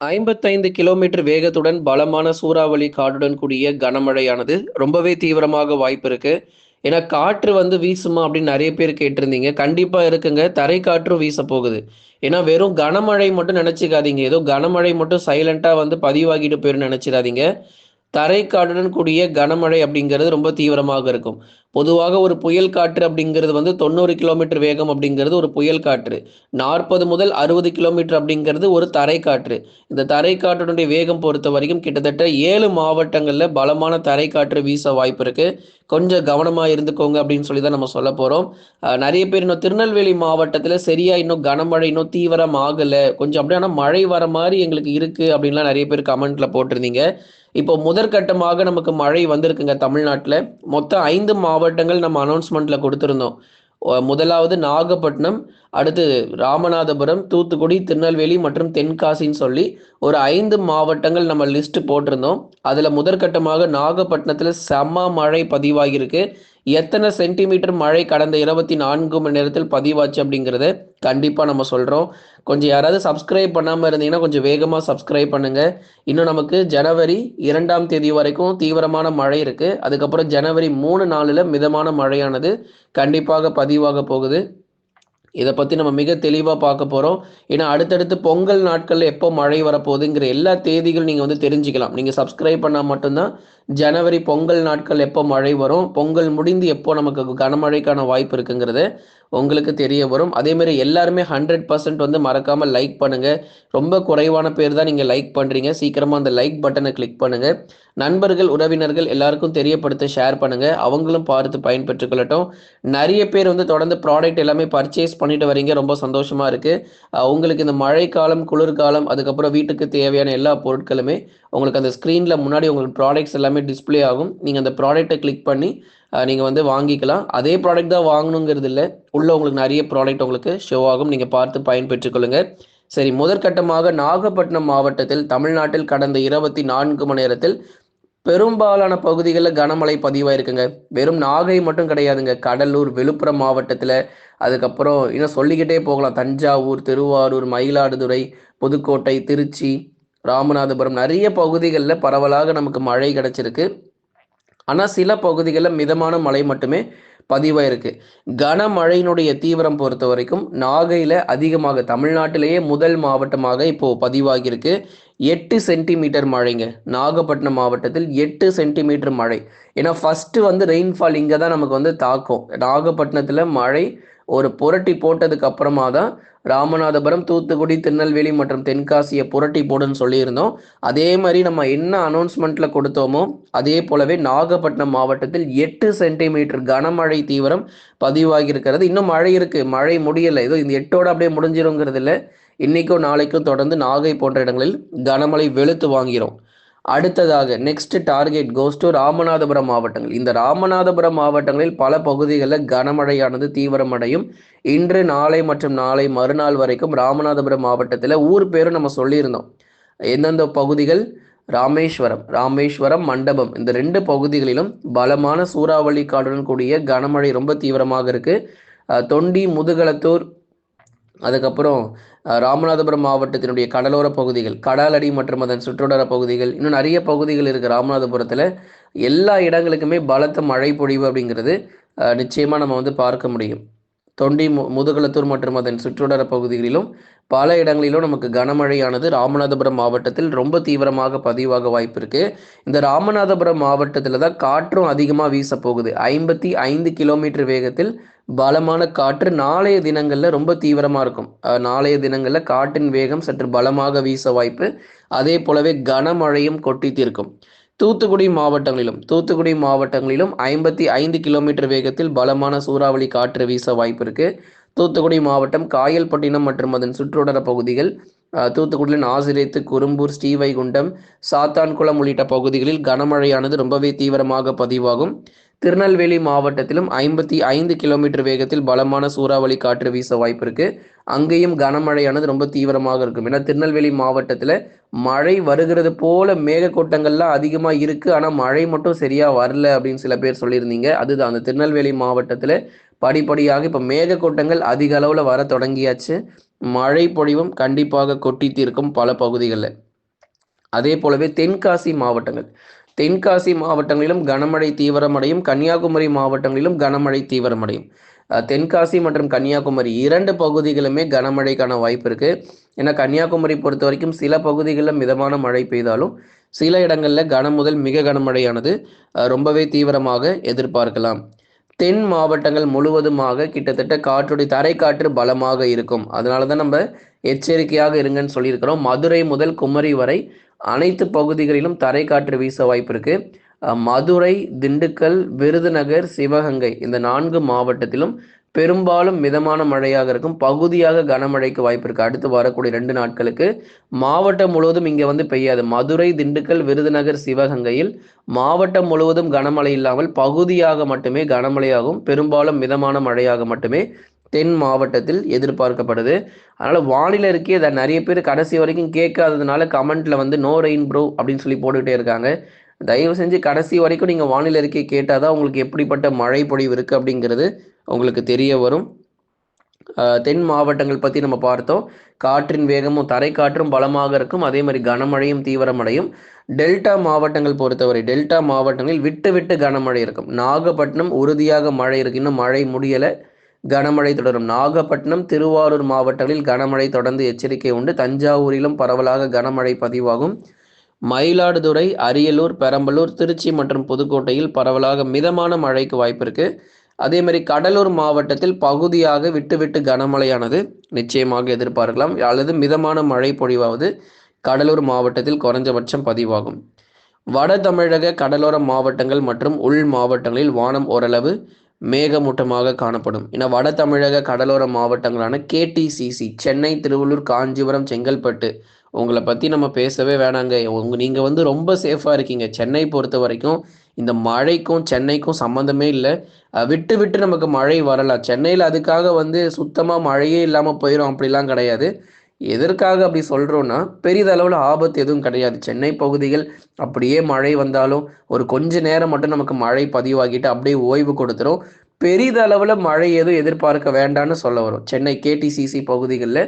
ஐம்பத்தைந்து கிலோமீட்டர் வேகத்துடன் பலமான சூறாவளி காற்றுடன் கூடிய கனமழையானது ரொம்பவே தீவிரமாக வாய்ப்பு இருக்கு. ஏன்னா காற்று வந்து வீசுமா அப்படின்னு நிறைய பேர் கேட்டிருந்தீங்க. கண்டிப்பா இருக்குங்க. தரை காற்றும் வீச போகுது. ஏன்னா வெறும் கனமழை மட்டும் நினைச்சுக்காதீங்க. ஏதோ கனமழை மட்டும் சைலண்டா வந்து பதிவாகிட்டு போயிரும் நினைச்சிடாதீங்க தரை காற்றுடன் கூடிய கனமழை அப்படிங்கிறது ரொம்ப தீவிரமாக இருக்கும். பொதுவாக ஒரு புயல் காற்று அப்படிங்கிறது வந்து தொண்ணூறு கிலோமீட்டர் வேகம் அப்படிங்கிறது ஒரு புயல் காற்று. நாற்பது முதல் அறுபது கிலோமீட்டர் அப்படிங்கிறது ஒரு தரை காற்று. இந்த தரை காற்றினுடைய வேகம் பொறுத்த வரைக்கும் கிட்டத்தட்ட ஏழு மாவட்டங்களில் பலமான தரை காற்று வீச வாய்ப்பு இருக்கு. கொஞ்சம் கவனமாக இருந்துக்கோங்க அப்படின்னு சொல்லி தான் நம்ம சொல்ல போகிறோம் நிறைய பேர் இன்னும் திருநெல்வேலி மாவட்டத்தில் சரியா இன்னும் கனமழை இன்னும் தீவிரம் ஆகலை. கொஞ்சம் அப்படியே ஆனால் மழை வர மாதிரி எங்களுக்கு இருக்கு அப்படின்லாம் நிறைய பேர் கமெண்ட்ல போட்டிருந்தீங்க. இப்போ முதற்கட்டமாக நமக்கு மழை வந்திருக்குங்க தமிழ்நாட்டில். மொத்தம் ஐந்து மாவட்டங்கள் நம்ம அனௌன்ஸ்மெண்ட்டில் கொடுத்துருந்தோம். முதலாவது நாகப்பட்டினம் அடுத்து ராமநாதபுரம் தூத்துக்குடி திருநெல்வேலி மற்றும் தென்காசின்னு சொல்லி ஒரு ஐந்து மாவட்டங்கள் நம்ம லிஸ்ட் போட்டிருந்தோம். அதில் முதற்கட்டமாக நாகப்பட்டினத்தில் செம்ம மழை பதிவாகியிருக்கு. எத்தனை சென்டிமீட்டர் மழை கடந்த இருபத்தி நான்கு மணி நேரத்தில் பதிவாச்சு அப்படிங்கிறத கண்டிப்பாக நம்ம சொல்கிறோம் கொஞ்சம் யாராவது சப்ஸ்கிரைப் பண்ணாமல் இருந்தீங்கன்னா கொஞ்சம் வேகமாக சப்ஸ்கிரைப் பண்ணுங்கள் இன்னும் நமக்கு ஜனவரி இரண்டாம் தேதி வரைக்கும் தீவிரமான மழை இருக்குது அதுக்கப்புறம் ஜனவரி மூணு நாளில் மிதமான மழையானது கண்டிப்பாக பதிவாக போகுது. இதை பற்றி நம்ம மிக தெளிவாக பார்க்க போகிறோம் ஏன்னா அடுத்தடுத்து பொங்கல் நாட்களில் எப்போ மழை வரப்போகுதுங்கிற எல்லா தேதிகள் நீங்கள் வந்து தெரிஞ்சுக்கலாம். நீங்கள் சப்ஸ்கிரைப் பண்ணால் மட்டும்தான் ஜனவரி பொங்கல் நாட்கள் எப்போ மழை வரும்? பொங்கல் முடிந்து எப்போ நமக்கு கனமழைக்கான வாய்ப்பு இருக்குங்கிறது உங்களுக்கு தெரிய வரும். அதே மாதிரி எல்லாருமே ஹண்ட்ரட் பர்சன்ட் வந்து மறக்காமல் லைக் பண்ணுங்க. ரொம்ப குறைவான பேர் தான் நீங்கள் லைக் பண்ணுறீங்க சீக்கிரமாக அந்த லைக் பட்டனை கிளிக் பண்ணுங்க. நண்பர்கள் உறவினர்கள் எல்லாருக்கும் தெரியப்படுத்த ஷேர் பண்ணுங்க. அவங்களும் பார்த்து பயன்பெற்றுக்கொள்ளட்டும் நிறைய பேர் வந்து தொடர்ந்து ப்ராடக்ட் எல்லாமே பர்ச்சேஸ் பண்ணிட்டு வரீங்க ரொம்ப சந்தோஷமா இருக்கு. உங்களுக்கு இந்த மழைக்காலம் குளிர்காலம் அதுக்கப்புறம் வீட்டுக்கு தேவையான எல்லா பொருட்களுமே உங்களுக்கு அந்த ஸ்க்ரீனில் முன்னாடி உங்களுக்கு ப்ராடக்ட்ஸ் எல்லாமே டிஸ்ப்ளே ஆகும். நீங்கள் அந்த ப்ராடக்ட்டை கிளிக் பண்ணி நீங்கள் வந்து வாங்கிக்கலாம். அதே ப்ராடக்ட் தான் வாங்கணுங்கிறது இல்லை. உள்ள உங்களுக்கு நிறைய ப்ராடக்ட் உங்களுக்கு ஷோ ஆகும். நீங்கள் பார்த்து பயன்பெற்றுக்கொள்ளுங்க சரி முதற்கட்டமாக நாகப்பட்டினம் மாவட்டத்தில் தமிழ்நாட்டில் கடந்த இருபத்தி நான்கு மணி நேரத்தில் பெரும்பாலான பகுதிகளில் கனமழை பதிவாயிருக்குங்க. வெறும் நாகை மட்டும் கிடையாதுங்க. கடலூர் விழுப்புரம் மாவட்டத்தில். அதுக்கப்புறம் இன்னும் சொல்லிக்கிட்டே போகலாம். தஞ்சாவூர் திருவாரூர் மயிலாடுதுறை புதுக்கோட்டை திருச்சி ராமநாதபுரம் நிறைய பகுதிகளில் பரவலாக நமக்கு மழை கிடைச்சிருக்கு. ஆனால் சில பகுதிகளில் மிதமான மழை மட்டுமே பதிவாயிருக்கு. கனமழையினுடைய தீவிரம் பொறுத்த வரைக்கும் நாகையில் அதிகமாக தமிழ்நாட்டிலேயே முதல் மாவட்டமாக இப்போ பதிவாகியிருக்கு. எட்டு சென்டிமீட்டர் மழைங்க. நாகப்பட்டினம் மாவட்டத்தில் எட்டு சென்டிமீட்டர் மழை. ஏன்னா ஃபஸ்ட்டு வந்து ரெயின்ஃபால் இங்கே தான் நமக்கு வந்து தாக்கும். நாகப்பட்டினத்தில் மழை ஒரு புரட்டி போட்டதுக்கு அப்புறமா தான் ராமநாதபுரம் தூத்துக்குடி திருநெல்வேலி மற்றும் தென்காசியை புரட்டி போடுன்னு சொல்லியிருந்தோம். அதே மாதிரி நம்ம என்ன அனௌன்ஸ்மெண்ட்ல கொடுத்தோமோ அதே போலவே நாகப்பட்டினம் மாவட்டத்தில் எட்டு சென்டிமீட்டர் கனமழை தீவிரம் பதிவாகி இருக்கிறது இன்னும் மழை இருக்கு. மழை முடியலை. ஏதோ இந்த எட்டோட அப்படியே முடிஞ்சிருங்கிறது இல்லை இன்னைக்கும் நாளைக்கும் தொடர்ந்து நாகை போன்ற இடங்களில் கனமழை வெளுத்து வாங்கிறோம். அடுத்ததாக next target goes to Ramanathapuram மாவட்டங்கள். இந்த ராமநாதபுரம் மாவட்டங்களில் பல பகுதிகளில் கனமழையானது தீவிரமடையும். இன்று நாளை மற்றும் நாளை மறுநாள் வரைக்கும் ராமநாதபுரம் மாவட்டத்தில் ஊர் பேரும் நம்ம சொல்லியிருந்தோம். எந்தெந்த பகுதிகள்? ராமேஸ்வரம். ராமேஸ்வரம் மண்டபம். இந்த ரெண்டு பகுதிகளிலும் பலமான சூறாவளி காடுடன் கூடிய கனமழை ரொம்ப தீவிரமாக இருக்கு. தொண்டி முதுகலத்தூர் அதுக்கப்புறம் ராமநாதபுரம் மாவட்டத்தினுடைய கடலோர பகுதிகள் கடலடி மற்றும் அதன் சுற்றுவட்டார பகுதிகள் இன்னும் நிறைய பகுதிகள் இருக்குது ராமநாதபுரத்தில். எல்லா இடங்களுக்குமே பலத்த மழை பொழிவு அப்படிங்கிறது நிச்சயமாக நம்ம வந்து பார்க்க முடியும். தொண்டி மு முதுகளத்தூர் மற்றும் அதன் சுற்றுவட்டார பகுதிகளிலும் பல இடங்களிலும் நமக்கு கனமழையானது ராமநாதபுரம் மாவட்டத்தில் ரொம்ப தீவிரமாக பதிவாக வாய்ப்பு இருக்கு. இந்த ராமநாதபுரம் மாவட்டத்தில் தான் காற்றும் அதிகமாக வீச போகுது ஐம்பத்தி ஐந்து கிலோமீட்டர் வேகத்தில் பலமான காற்று நாளைய தினங்களில் ரொம்ப தீவிரமாக இருக்கும். நாளைய தினங்களில் காற்றின் வேகம் சற்று பலமாக வீச வாய்ப்பு அதே போலவே கனமழையும் கொட்டி தீர்க்கும். தூத்துக்குடி மாவட்டங்களிலும் தூத்துக்குடி மாவட்டங்களிலும் ஐம்பத்தி ஐந்து கிலோமீட்டர் வேகத்தில் பலமான சூறாவளி காற்று வீச வாய்ப்பு இருக்கு. தூத்துக்குடி மாவட்டம் காயல்பட்டினம் மற்றும் அதன் சுற்றுவட்டார பகுதிகள் தூத்துக்குடியில் தூத்துக்குடியின் ஆசிரியத்து குறும்பூர் ஸ்ரீவைகுண்டம் சாத்தான்குளம் உள்ளிட்ட பகுதிகளில் கனமழையானது ரொம்பவே தீவிரமாக பதிவாகும். திருநெல்வேலி மாவட்டத்திலும் ஐம்பத்தி ஐந்து கிலோமீட்டர் வேகத்தில் பலமான சூறாவளி காற்று வீச வாய்ப்பு இருக்கு. அங்கேயும் கனமழையானது ரொம்ப தீவிரமாக இருக்கும். ஏன்னா திருநெல்வேலி மாவட்டத்தில் மழை வருகிறது போல மேகக்கூட்டங்கள்லாம் அதிகமாக இருக்கு. ஆனால் மழை மட்டும் சரியா வரல அப்படின்னு சில பேர் சொல்லியிருந்தீங்க. அதுதான் அந்த திருநெல்வேலி மாவட்டத்தில் படிப்படியாக இப்போ மேகக்கூட்டங்கள் அதிக அளவில் வர தொடங்கியாச்சு. மழை பொழிவும் கண்டிப்பாக கொட்டி தீர்க்கும் பல பகுதிகளில். அதே போலவே தென்காசி மாவட்டங்கள். தென்காசி மாவட்டங்களிலும் கனமழை தீவிரமடையும் கன்னியாகுமரி மாவட்டங்களிலும் கனமழை தீவிரமடையும். தென்காசி மற்றும் கன்னியாகுமரி இரண்டு பகுதிகளுமே கனமழைக்கான வாய்ப்பு இருக்குது ஏன்னா கன்னியாகுமரி பொறுத்த வரைக்கும் சில பகுதிகளில் மிதமான மழை பெய்தாலும் சில இடங்களில் கனம் முதல் மிக கனமழையானது ரொம்பவே தீவிரமாக எதிர்பார்க்கலாம். தென் மாவட்டங்கள் முழுவதுமாக கிட்டத்தட்ட காற்றுடைய தரை காற்று பலமாக இருக்கும். அதனால தான் நம்ம எச்சரிக்கையாக இருங்கன்னு சொல்லியிருக்கிறோம். மதுரை முதல் குமரி வரை அனைத்து பகுதிகளிலும் தரை காற்று வீச வாய்ப்பு இருக்கு. மதுரை திண்டுக்கல் விருதுநகர் சிவகங்கை இந்த நான்கு மாவட்டத்திலும் பெரும்பாலும் மிதமான மழையாக இருக்கும். பகுதியாக கனமழைக்கு வாய்ப்பு இருக்கு. அடுத்து வரக்கூடிய ரெண்டு நாட்களுக்கு மாவட்டம் முழுவதும் இங்கே வந்து பெய்யாது. மதுரை திண்டுக்கல் விருதுநகர் சிவகங்கையில் மாவட்டம் முழுவதும் கனமழை இல்லாமல் பகுதியாக மட்டுமே கனமழையாகும் பெரும்பாலும் மிதமான மழையாக மட்டுமே தென் மாவட்டத்தில் எதிர்பார்க்கப்படுது. அதனால் வானிலை இருக்கே அதை நிறைய பேர் கடைசி வரைக்கும் கேட்காததுனால கமெண்ட்ல வந்து நோ ரெயின் ப்ரோ அப்படின்னு சொல்லி போட்டுக்கிட்டே இருக்காங்க. தயவு செஞ்சு கடைசி வரைக்கும் நீங்கள் வானிலை இருக்கே கேட்டால் தான் உங்களுக்கு எப்படிப்பட்ட மழை பொழிவு இருக்குது அப்படிங்கிறது உங்களுக்கு தெரிய வரும். தென் மாவட்டங்கள் பற்றி நம்ம பார்த்தோம். காற்றின் வேகமும் தரை காற்றும் பலமாக இருக்கும். அதே மாதிரி கனமழையும் தீவிரமடையும். டெல்டா மாவட்டங்கள் பொறுத்தவரை டெல்டா மாவட்டங்களில் விட்டு விட்டு கனமழை இருக்கும். நாகப்பட்டினம் உறுதியாக மழை இருக்கு. இன்னும் மழை முடியலை. கனமழை தொடரும். நாகப்பட்டினம் திருவாரூர் மாவட்டங்களில் கனமழை தொடர்ந்து எச்சரிக்கை உண்டு. தஞ்சாவூரிலும் பரவலாக கனமழை பதிவாகும். மயிலாடுதுறை அரியலூர் பெரம்பலூர் திருச்சி மற்றும் புதுக்கோட்டையில் பரவலாக மிதமான மழைக்கு வாய்ப்பு இருக்கு. அதே மாதிரி கடலூர் மாவட்டத்தில் பகுதியாக விட்டு விட்டு கனமழையானது. நிச்சயமாக எதிர்பார்க்கலாம். அல்லது மிதமான மழை பொழிவாவது கடலூர் மாவட்டத்தில் குறைஞ்சபட்சம் பதிவாகும். வட தமிழக கடலோர மாவட்டங்கள் மற்றும் உள் மாவட்டங்களில் வானம் ஓரளவு மேகமூட்டமாக காணப்படும். என வட தமிழக கடலோர மாவட்டங்களான கேடிசிசி சென்னை திருவள்ளூர் காஞ்சிபுரம் செங்கல்பட்டு உங்களை பற்றி நம்ம பேசவே வேணாங்க. உங்க நீங்கள் வந்து ரொம்ப சேஃபாக இருக்கீங்க. சென்னை பொறுத்த வரைக்கும் இந்த மழைக்கும் சென்னைக்கும் சம்மந்தமே இல்லை. விட்டு விட்டு நமக்கு மழை வரலாம். சென்னையில் அதுக்காக வந்து சுத்தமாக மழையே இல்லாமல் போயிடும் அப்படிலாம் கிடையாது. எதற்காக அப்படி சொல்கிறோன்னா பெரிதளவில் ஆபத்து எதுவும் கிடையாது. சென்னை பகுதிகள் அப்படியே மழை வந்தாலும் ஒரு கொஞ்ச நேரம் மட்டும் நமக்கு மழை பதிவாகிட்டு அப்படியே ஓய்வு கொடுத்துரும். பெரிதளவில் மழை எதுவும் எதிர்பார்க்க வேண்டாம்னு சொல்ல வரும். சென்னை கேடிசிசி பகுதிகளில்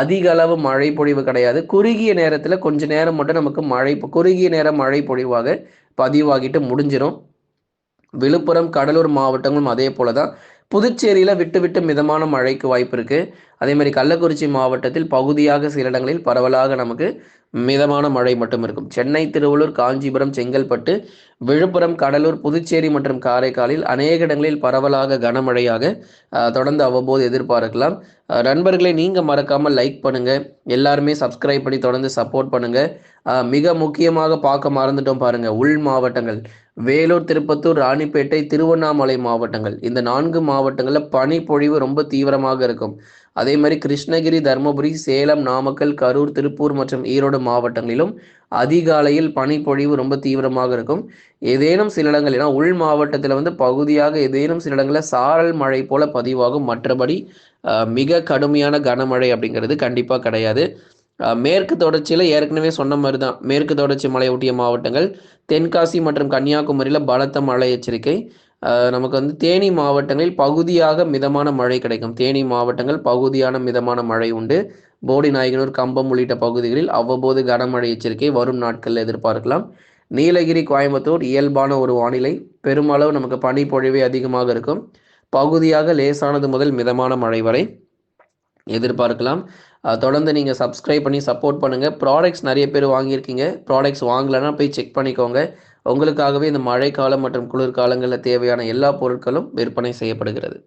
அதிக அளவு மழை பொழிவு கிடையாது. குறுகிய நேரத்தில் கொஞ்ச நேரம் மட்டும் நமக்கு மழை குறுகிய நேரம் மழை பொழிவாக பதிவாகிட்டு முடிஞ்சிடும் விழுப்புரம் கடலூர் மாவட்டங்களும் அதே போல தான் புதுச்சேரியில் விட்டு விட்டு மிதமான மழைக்கு வாய்ப்பு இருக்குது அதே மாதிரி கள்ளக்குறிச்சி மாவட்டத்தில் பகுதியாக சில இடங்களில் பரவலாக நமக்கு மிதமான மழை மட்டும் இருக்கும். சென்னை திருவள்ளூர் காஞ்சிபுரம் செங்கல்பட்டு விழுப்புரம் கடலூர் புதுச்சேரி மற்றும் காரைக்காலில் அநேக இடங்களில் பரவலாக கனமழையாக தொடர்ந்து அவ்வப்போது எதிர்பார்க்கலாம். நண்பர்களை நீங்கள் மறக்காமல் லைக் பண்ணுங்கள் எல்லாருமே சப்ஸ்கிரைப் பண்ணி தொடர்ந்து சப்போர்ட் பண்ணுங்கள் மிக முக்கியமாக பார்க்க மறந்துட்டோம் பாருங்கள் உள் மாவட்டங்கள். வேலூர் திருப்பத்தூர் ராணிப்பேட்டை திருவண்ணாமலை மாவட்டங்கள். இந்த நான்கு மாவட்டங்களில் பனிப்பொழிவு ரொம்ப தீவிரமாக இருக்கும். அதே மாதிரி கிருஷ்ணகிரி தருமபுரி சேலம் நாமக்கல் கரூர் திருப்பூர் மற்றும் ஈரோடு மாவட்டங்களிலும் அதிகாலையில் பனிப்பொழிவு ரொம்ப தீவிரமாக இருக்கும். ஏதேனும் சில இடங்கள் ஏன்னா உள் மாவட்டத்தில் வந்து பகுதியாக ஏதேனும் சில இடங்களில் சாரல் மழை போல பதிவாகும். மற்றபடி மிக கடுமையான கனமழை அப்படிங்கிறது கண்டிப்பாக கிடையாது. மேற்கு தொடர்ச்சியில் ஏற்கனவே சொன்ன மாதிரி தான் மேற்கு தொடர்ச்சி மலையொட்டிய மாவட்டங்கள் தென்காசி மற்றும் கன்னியாகுமரியில் பலத்த மழை எச்சரிக்கை. நமக்கு வந்து தேனி மாவட்டங்களில் பகுதியாக மிதமான மழை கிடைக்கும். தேனி மாவட்டங்கள் பகுதியான மிதமான மழை உண்டு. போடி நாயகனூர் கம்பம் உள்ளிட்ட பகுதிகளில் அவ்வப்போது கனமழை எச்சரிக்கை வரும் நாட்களில் எதிர்பார்க்கலாம். நீலகிரி கோயம்புத்தூர் இயல்பான ஒரு வானிலை. பெருமளவு நமக்கு பனிப்பொழிவே அதிகமாக இருக்கும். பகுதியாக லேசானது முதல் மிதமான மழை வரை எதிர்பார்க்கலாம். தொடர்ந்து நீங்கள் சப்ஸ்கிரைப் பண்ணி சப்போர்ட் பண்ணுங்கள் ப்ராடக்ட்ஸ் நிறைய பேர் வாங்கியிருக்கீங்க. ப்ராடக்ட்ஸ் வாங்கலைன்னா போய் செக் பண்ணிக்கோங்க. உங்களுக்காகவே இந்த மழைக்காலம் மற்றும் குளிர்காலங்களில் தேவையான எல்லா பொருட்களும் விற்பனை செய்யப்படுகிறது.